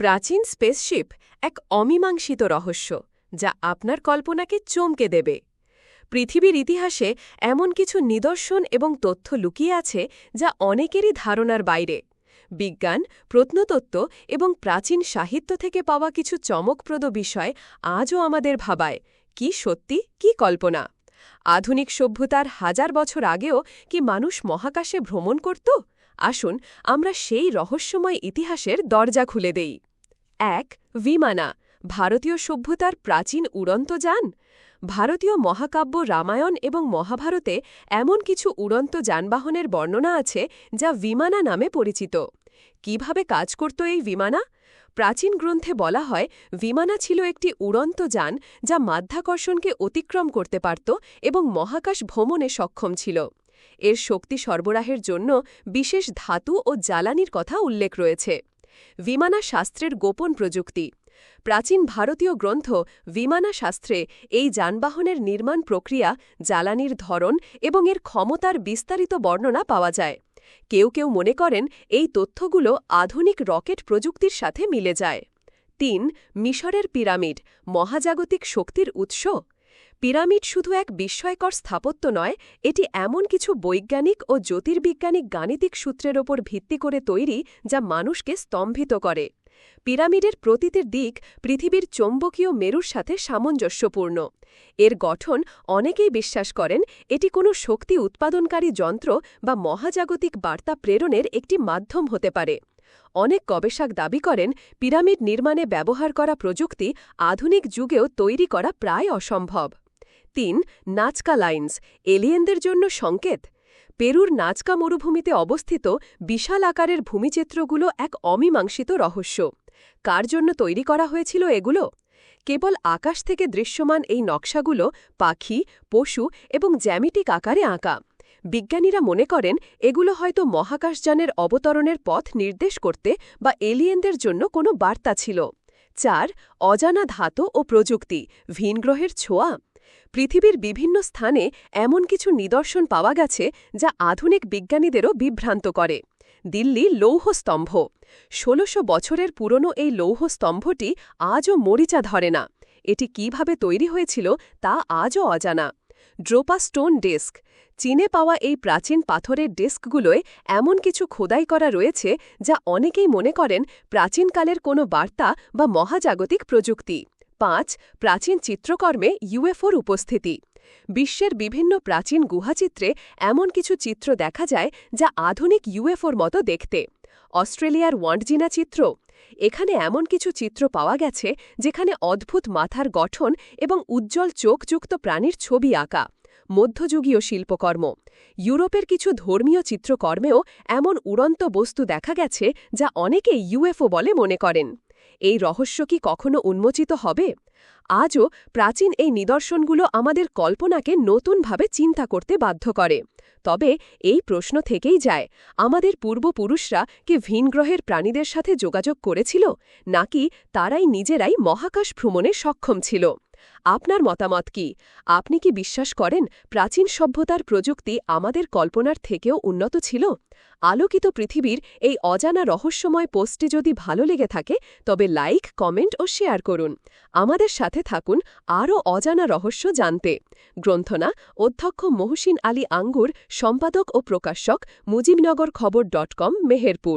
প্রাচীন স্পেসশিপ এক অমীমাংসিত রহস্য, যা আপনার কল্পনাকে চমকে দেবে। পৃথিবীর ইতিহাসে এমন কিছু নিদর্শন এবং তথ্য লুকিয়ে আছে, যা অনেকেরই ধারণার বাইরে। বিজ্ঞান, প্রত্নতত্ত্ব এবং প্রাচীন সাহিত্য থেকে পাওয়া কিছু চমকপ্রদ বিষয় আজও আমাদের ভাবায়, কি সত্যি, কি কল্পনা? আধুনিক সভ্যতার হাজার বছর আগেও কি মানুষ মহাকাশে ভ্রমণ করত? আসুন আমরা সেই রহস্যময় ইতিহাসের দরজা খুলে দেই। এক বিমানা ভারতীয় সভ্যতার প্রাচীন উড়ন্ত যান? ভারতীয় মহাকাব্য রামায়ণ এবং মহাভারতে এমন কিছু উড়ন্ত যানবাহনের বর্ণনা আছে যা বিমানা নামে পরিচিত। কীভাবে কাজ করত এই বিমানা প্রাচীন গ্রন্থে বলা হয় বিমানা ছিল একটি উড়ন্ত যান যা মাধ্যাকর্ষণকে অতিক্রম করতে পারত এবং মহাকাশ ভ্রমণে সক্ষম ছিল। এর শক্তি সরবরাহের জন্য বিশেষ ধাতু ও জ্বালানির কথা উল্লেখ রয়েছে। বিমানা শাস্ত্রের গোপন প্রযুক্তি। প্রাচীন ভারতীয় গ্রন্থ বিমানা শাস্ত্রে এই যানবাহনের নির্মাণ প্রক্রিয়া, জ্বালানির ধরন এবং এর ক্ষমতার বিস্তারিত বর্ণনা পাওয়া যায়। কেউ কেউ মনে করেন এই তথ্যগুলো আধুনিক রকেট প্রযুক্তির সাথে মিলে যায়। তিন, মিশরের পিরামিড, মহাজাগতিক শক্তির উৎস? পিরামিড শুধু এক বিস্ময়কর স্থাপত্য নয়, এটি এমন কিছু বৈজ্ঞানিক ও জ্যোতির্বিজ্ঞানিক গাণিতিক সূত্রের ওপর ভিত্তি করে তৈরি যা মানুষকে স্তম্ভিত করে। পিরামিডের প্রতিটির দিক পৃথিবীর চৌম্বকীয় মেরুর সাথে সামঞ্জস্যপূর্ণ। এর গঠন অনেকেই বিশ্বাস করেন এটি কোনো শক্তি উৎপাদনকারী যন্ত্র বা মহাজাগতিক বার্তা প্রেরণের একটি মাধ্যম হতে পারে। অনেক গবেষক দাবি করেন, পিরামিড নির্মাণে ব্যবহার করা প্রযুক্তি আধুনিক যুগেও তৈরি করা প্রায় অসম্ভব। তিন নাচকা লাইন্স, এলিয়েনদের জন্য সংকেত। পেরুর নাচকা মরুভূমিতে অবস্থিত বিশাল আকারের ভূমিচিত্রগুলো এক অমীমাংসিত রহস্য। কার জন্য তৈরি করা হয়েছিল এগুলো? কেবল আকাশ থেকে দৃশ্যমান এই নকশাগুলো পাখি, পশু এবং জ্যামিটিক আকারে আঁকা। বিজ্ঞানীরা মনে করেন এগুলো হয়তো মহাকাশযানের অবতরণের পথ নির্দেশ করতে বা এলিয়েনদের জন্য কোনো বার্তা ছিল। চার, অজানা ধাতু ও প্রযুক্তি, ভিনগ্রহের ছোঁয়া। পৃথিবীর বিভিন্ন স্থানে এমন কিছু নিদর্শন পাওয়া গেছে যা আধুনিক বিজ্ঞানীদেরও বিভ্রান্ত করে। দিল্লি লৌহস্তম্ভ ষোলশো বছরের পুরনো এই লৌহস্তম্ভটি আজও মরিচা ধরে না। এটি কীভাবে তৈরি হয়েছিল তা আজও অজানা। Dropa stone desk. চীনে পাওয়া এই প্রাচীন পাথরের ডেস্কগুলোয় এমন কিছু খোদাই করা রয়েছে যা অনেকেই মনে করেন প্রাচীনকালের কোনো বার্তা বা মহাজাগতিক প্রযুক্তি। পাঁচ প্রাচীন চিত্রকর্মে ইউএফওর উপস্থিতি। বিশ্বের বিভিন্ন প্রাচীন গুহাচিত্রে এমন কিছু চিত্র দেখা যায় যা আধুনিক ইউএফওর মতো দেখতে। অস্ট্রেলিয়ার ওয়ান্ডজিনা চিত্র। এখানে এমন কিছু চিত্র পাওয়া গেছে যেখানে অদ্ভুত মাথার গঠন এবং উজ্জ্বল চোখযুক্ত প্রাণীর ছবি আঁকা। মধ্যযুগীয় শিল্পকর্ম। ইউরোপের কিছু ধর্মীয় চিত্রকর্মেও এমন উড়ন্ত বস্তু দেখা গেছে যা অনেকে ইউএফও বলে মনে করেন। এই রহস্য কি কখনো উন্মোচিত হবে? আজও প্রাচীন এই নিদর্শনগুলো আমাদের কল্পনাকে নতুনভাবে চিন্তা করতে বাধ্য করে। তবে এই প্রশ্ন থেকেই যায়, আমাদের পূর্বপুরুষরা কি ভিনগ্রহের প্রাণীদের সাথে যোগাযোগ করেছিল, নাকি তারাই নিজেরাই মহাকাশ ভ্রমণে সক্ষম ছিল? আপনার মতামত কি? আপনি কি বিশ্বাস করেন প্রাচীন সভ্যতার প্রযুক্তি আমাদের কল্পনার থেকেও উন্নত ছিল? আলোকিত পৃথিবীর এই অজানা রহস্যময় পোস্টটি যদি ভালো লেগে থাকে, তবে লাইক, কমেন্ট ও শেয়ার করুন। আমাদের সাথে থাকুন আরও অজানা রহস্য জানতে। গ্রন্থনা, অধ্যক্ষ মহসিন আলী আঙ্গুর, সম্পাদক ও প্রকাশক মুজিবনগর খবর ডট কম, মেহেরপুর।